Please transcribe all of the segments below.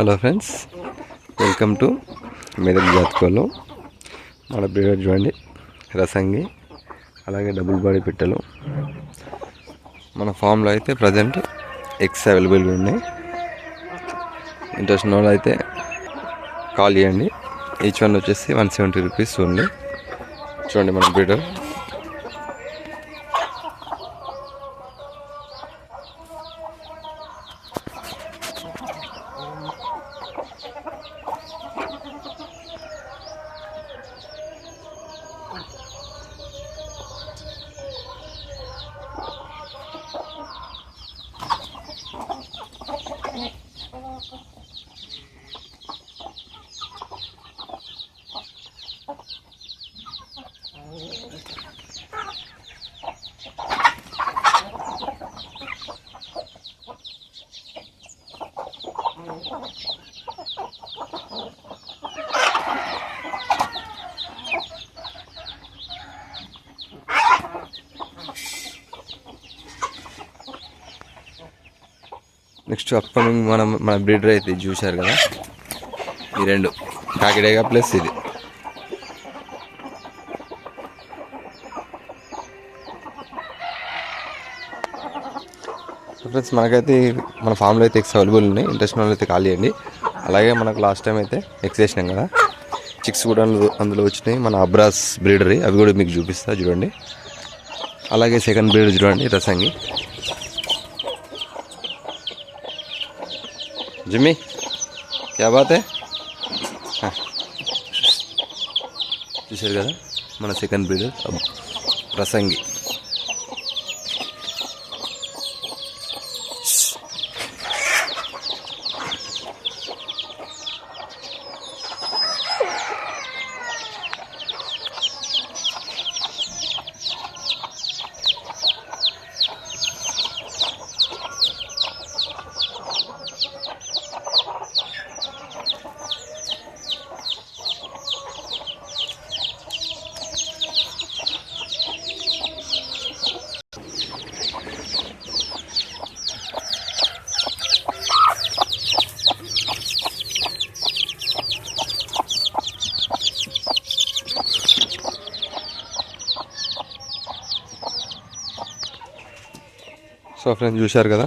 Hello friends welcome to Medak జాతకోలు మన పేరు చూడండి రసంగి అలాగే డబుల్ బాడీ పిట్టలు. మన ఫామ్లో అయితే ప్రజెంట్ ఎగ్స్ అవైలబుల్గా ఉన్నాయి. ఇంట్రెస్ట్ ఉన్న వాళ్ళు అయితే కాల్ చేయండి. ఈచ్ వన్ వచ్చేసి వన్ సెవెంటీ రూపీస్ ఉంది. చూడండి మన బ్రీడర్ నెక్స్ట్ అప్కమింగ్ మనం మన బ్రీడర్ అయితే చూశారు కదా? ఈ రెండు. కాకిడేగా ప్లస్ ఇది. ఫ్రెండ్స్ మనకైతే మన ఫామ్లో అయితే ఎక్స్ అవైలబుల్ ఉన్నాయి. ఇంట్రెస్ట్ వాళ్ళు అయితే కాల్ చేయండి అలాగే మనకు లాస్ట్ టైం అయితే ఎక్స్ చేసినాం కదా. చిక్స్ కూడా అందులో- అందులో వచ్చినాయి. మన అబ్రాస్ బ్రీడరీ అవి కూడా మీకు చూపిస్తా చూడండి. అలాగే సెకండ్ బ్రీడర్ చూడండి రసంగి. जिम्मी क्या बात है हाँ. చూశారు కదా మన సెకండ్ బ్రీడర్ రసంగి సో ఫ్రెండ్స్ చూశారు కదా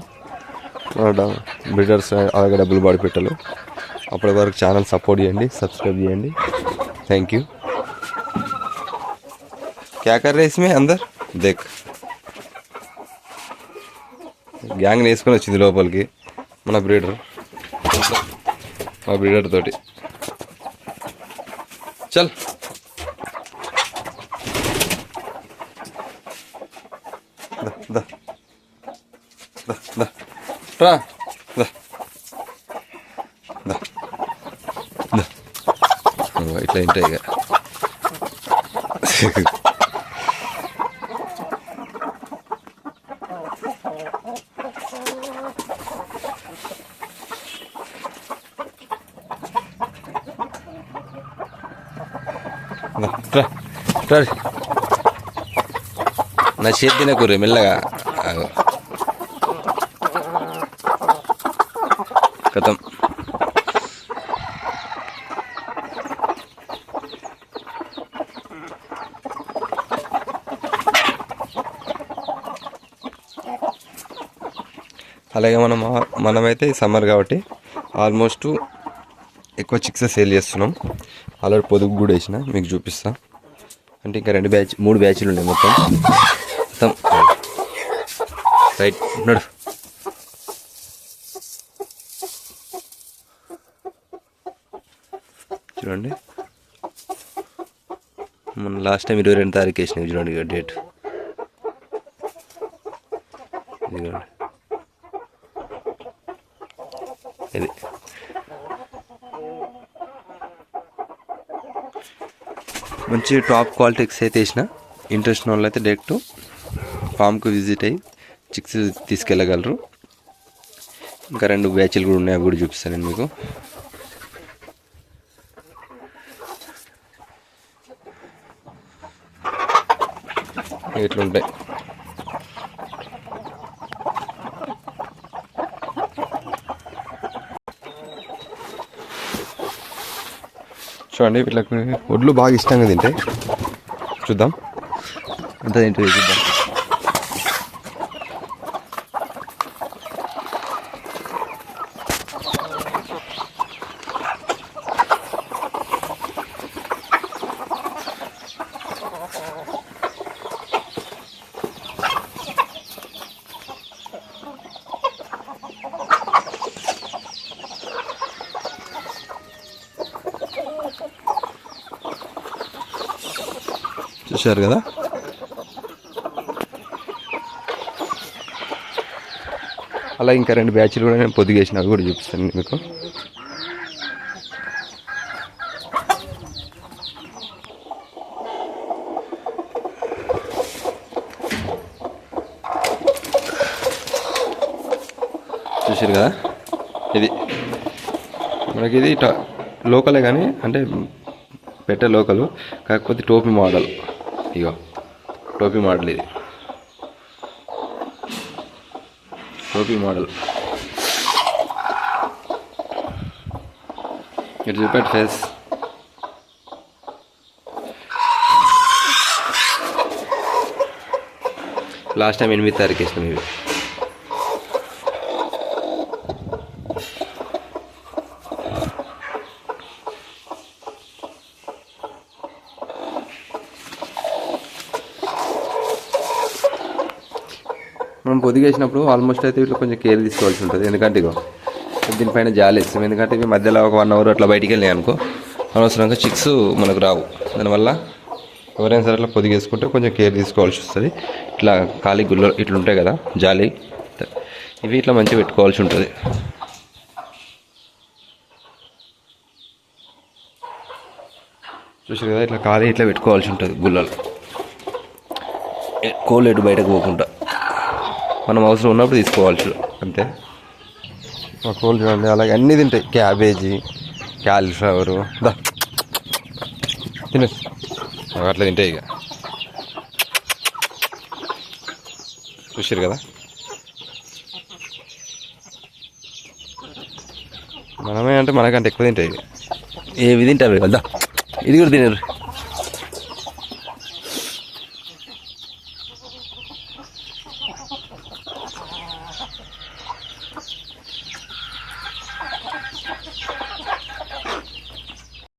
బ్రిడర్స్ అలాగే డబ్బులు బాడి పెట్టలు అప్పటి వరకు ఛానల్ సపోర్ట్ చేయండి సబ్స్క్రైబ్ చేయండి థ్యాంక్ యూ क्या कर रहे इसमें अंदर देख గ్యాంగ్ వేసుకొని వచ్చింది లోపలికి మన బ్రీడర్ మా బ్రీడర్ తోటి చల్ దా, దా. దా, దా. రా. దా. దా. దా. ఇగో ఇట్లా ఉంటాయి ఇక. నా చేతి మెల్లగా. కథం అలాగే మనం మనమైతే సమ్మర్ కాబట్టి ఆల్మోస్ట్ ఎక్కువ చిక్స్ సేల్ చేస్తున్నాం. ఆల్రెడీ పొదుగు కూడా వేసిన మీకు చూపిస్తా. అంటే ఇంకా రెండు బ్యాచ్ మూడు బ్యాచ్లు ఉన్నాయి మొత్తం. మొత్తం. రైట్ నడు చూడండి మన లాస్ట్ టైం ఇరవై రెండు తారీఖు వేసినాయి చూడండి ఇక డేట్ ఇదిగోండి ఇది. మంచి టాప్ క్వాలిటీ ఎక్స్ అయితే వేసిన. ఇంట్రెస్ట్ వాళ్ళు అయితే డైరెక్ట్ ఫామ్కు విజిట్ అయ్యి చిక్స్ తీసుకెళ్ళగలరు. ఇంకా రెండు బ్యాచ్లు కూడా ఉన్నాయి అవి కూడా చూపిస్తాను నేను మీకు. ఇట్లుంటాయి చూడండి వీళ్ళకి ఒడ్లు బాగా ఇష్టంగా తింటాయి చూద్దాం. అంత తింటుంది చూద్దాం. చూశారు కదా? అలా ఇంకా రెండు బ్యాచ్లు కూడా నేను పొద్దుగేసిన అవి కూడా చూపిస్తాను మీకు. చూసారు కదా? ఇది. మనకి ఇది ట- లోకలే కానీ అంటే పెట్టే లోకల్ కాకపోతే టోపీ మోడల్. ఇగో టోపీ మోడల్ ఇది. టోపీ మోడల్. ఇటు చూపెట్టు ఫేస్. లాస్ట్ టైం ఎనిమిది తారీఖు వేసినాం ఇవి. మనం పొదిగేసినప్పుడు ఆల్మోస్ట్ అయితే ఇట్లా కొంచెం కేర్ తీసుకోవాల్సి ఉంటుంది. ఎందుకంటే ఇగో దీనిపైన జాలి ఇస్తాం ఎందుకంటే ఇవి మధ్యలో ఒక వన్ అవర్ అట్లా బయటికి వెళ్ళాయి అనుకో అనవసరంగా చిక్స్ మనకు రావు. దానివల్ల ఎవరైనా సరే అట్లా పొదిగేసుకుంటే కొంచెం కేర్ తీసుకోవాల్సి వస్తుంది. ఇట్లా ఖాళీ గుళ్ళ ఇట్లా ఉంటాయి కదా జాలి. ఇవి ఇట్లా మంచిగా పెట్టుకోవాల్సి ఉంటుంది. చూసారు కదా ఇట్లా ఖాళీ ఇట్లా పెట్టుకోవాల్సి ఉంటుంది గుల్లలు కోళ్ళు ఎటు బయటకు పోకుండా. మనం అవసరం ఉన్నప్పుడు తీసుకోవాల్సి అంతే. మా కోళ్ళు చూడండి అలాగే అన్నీ తింటాయి. క్యాబేజీ క్యాలీఫ్లవరు దా. తినే అట్లా తింటాయి ఇక. చూసారు కదా? మనమే అంటే మనకంటే ఎక్కువ తింటాయి ఇక. ఏవి తింటారు? కదా ఇది కూడా తినరు.